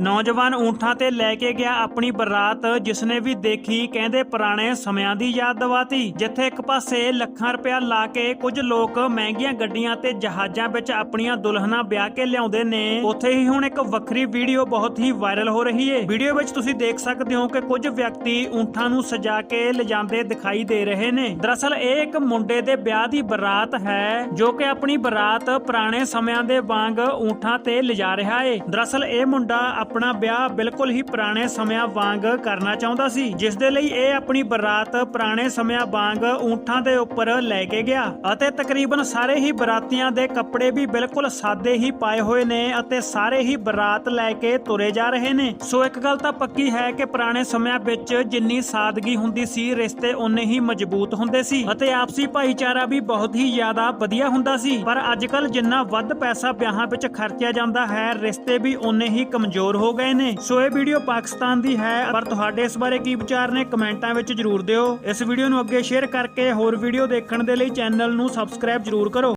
ਨੌਜਵਾਨ ਊਂਠਾਂ ਤੇ ਲੈ ਕੇ ਗਿਆ ਆਪਣੀ ਬਰਾਤ, ਜਿਸਨੇ ਵੀ ਦੇਖੀ ਕਹਿੰਦੇ ਪੁਰਾਣੇ ਸਮਿਆਂ ਦੀ ਯਾਦ ਦਿਵਾਤੀ, ਜਿੱਥੇ ਇੱਕ ਪਾਸੇ ਲੱਖਾਂ ਰੁਪਇਆ ਲਾ ਕੇ ਕੁਝ ਲੋਕ ਮਹਿੰਗੀਆਂ ਗੱਡੀਆਂ ਤੇ ਜਹਾਜ਼ਾਂ ਵਿੱਚ ਆਪਣੀਆਂ ਦੁਲਹਨਾਂ ਵਿਆਹ ਕੇ ਲਿਆਉਂਦੇ ਨੇ। ਉੱਥੇ ਹੀ ਹੁਣ ਇੱਕ ਵੱਖਰੀ ਵੀਡੀਓ ਬਹੁਤ ਹੀ ਵਾਇਰਲ ਹੋ ਰਹੀ ਏ। ਵੀਡੀਓ ਵਿੱਚ ਤੁਸੀਂ ਦੇਖ ਸਕਦੇ ਹੋ ਕਿ ਕੁਝ ਵਿਅਕਤੀ ਊਂਠਾਂ ਨੂੰ ਸਜਾ ਕੇ ਲਿਜਾਂਦੇ ਦਿਖਾਈ ਦੇ ਰਹੇ ਨੇ। ਦਰਅਸਲ ਇਹ ਇੱਕ ਮੁੰਡੇ ਦੇ ਵਿਆਹ ਦੀ ਬਰਾਤ ਹੈ, ਜੋ ਕਿ ਆਪਣੀ ਬਰਾਤ ਪੁਰਾਣੇ ਸਮਿਆਂ ਦੇ ਵਾਂਗ ਊਂਠਾਂ ਤੇ ਲਿਜਾ ਰਿਹਾ ਏ। ਦਰਅਸਲ ਇਹ ਮੁੰਡਾ ਆਪਣਾ ਵਿਆਹ ਬਿਲਕੁਲ ਹੀ ਪੁਰਾਣੇ ਸਮਿਆਂ ਵਾਂਗ ਕਰਨਾ ਚਾਹੁੰਦਾ ਸੀ, ਜਿਸ ਦੇ ਲਈ ਇਹ ਆਪਣੀ ਬਰਾਤ ਪੁਰਾਣੇ ਸਮਿਆਂ ਵਾਂਗ ਊਂਠਾਂ ਦੇ ਉੱਪਰ ਲੈ ਕੇ ਗਿਆ ਅਤੇ ਤਕਰੀਬਨ ਸਾਰੇ ਹੀ ਬਰਾਤੀਆਂ ਦੇ ਕੱਪੜੇ ਵੀ ਬਿਲਕੁਲ ਸਾਦੇ ਹੀ ਪਾਏ ਹੋਏ ਨੇ ਅਤੇ ਸਾਰੇ ਹੀ ਬਰਾਤ ਲੈ ਕੇ ਤੁਰੇ ਜਾ ਰਹੇ ਨੇ। ਸੋ ਇੱਕ ਗੱਲ ਤਾਂ ਪੱਕੀ ਹੈ ਕਿ ਪੁਰਾਣੇ ਸਮਿਆਂ ਵਿੱਚ ਜਿੰਨੀ ਸਾਦਗੀ ਹੁੰਦੀ ਸੀ, ਰਿਸ਼ਤੇ ਓਨੇ ਹੀ ਮਜ਼ਬੂਤ ਹੁੰਦੇ ਸੀ ਅਤੇ ਆਪਸੀ ਭਾਈਚਾਰਾ ਵੀ ਬਹੁਤ ਹੀ ਜ਼ਿਆਦਾ ਵਧੀਆ ਹੁੰਦਾ ਸੀ। ਪਰ ਅੱਜ ਕੱਲ ਜਿੰਨਾ ਵੱਧ ਪੈਸਾ ਵਿਆਹਾਂ ਵਿੱਚ ਖਰਚਿਆ ਜਾਂਦਾ ਹੈ, ਰਿਸ਼ਤੇ ਵੀ ਓਨੇ ਹੀ ਕਮਜ਼ੋਰ ਕਮਜ਼ੋਰ ਹੋ ਗਏ ਨੇ। ਸੋ ਇਹ ਵੀਡੀਓ ਪਾਕਿਸਤਾਨ ਦੀ ਹੈ, ਪਰ ਤੁਹਾਡੇ ਇਸ ਬਾਰੇ ਕੀ ਵਿਚਾਰ ਨੇ ਕਮੈਂਟਾਂ ਵਿੱਚ ਜਰੂਰ ਦਿਓ। ਇਸ ਵੀਡੀਓ ਨੂੰ ਅੱਗੇ ਸ਼ੇਅਰ ਕਰਕੇ ਹੋਰ ਵੀਡੀਓ ਦੇਖਣ ਦੇ ਲਈ ਚੈਨਲ ਨੂੰ ਸਬਸਕ੍ਰਾਈਬ ਜਰੂਰ ਕਰੋ।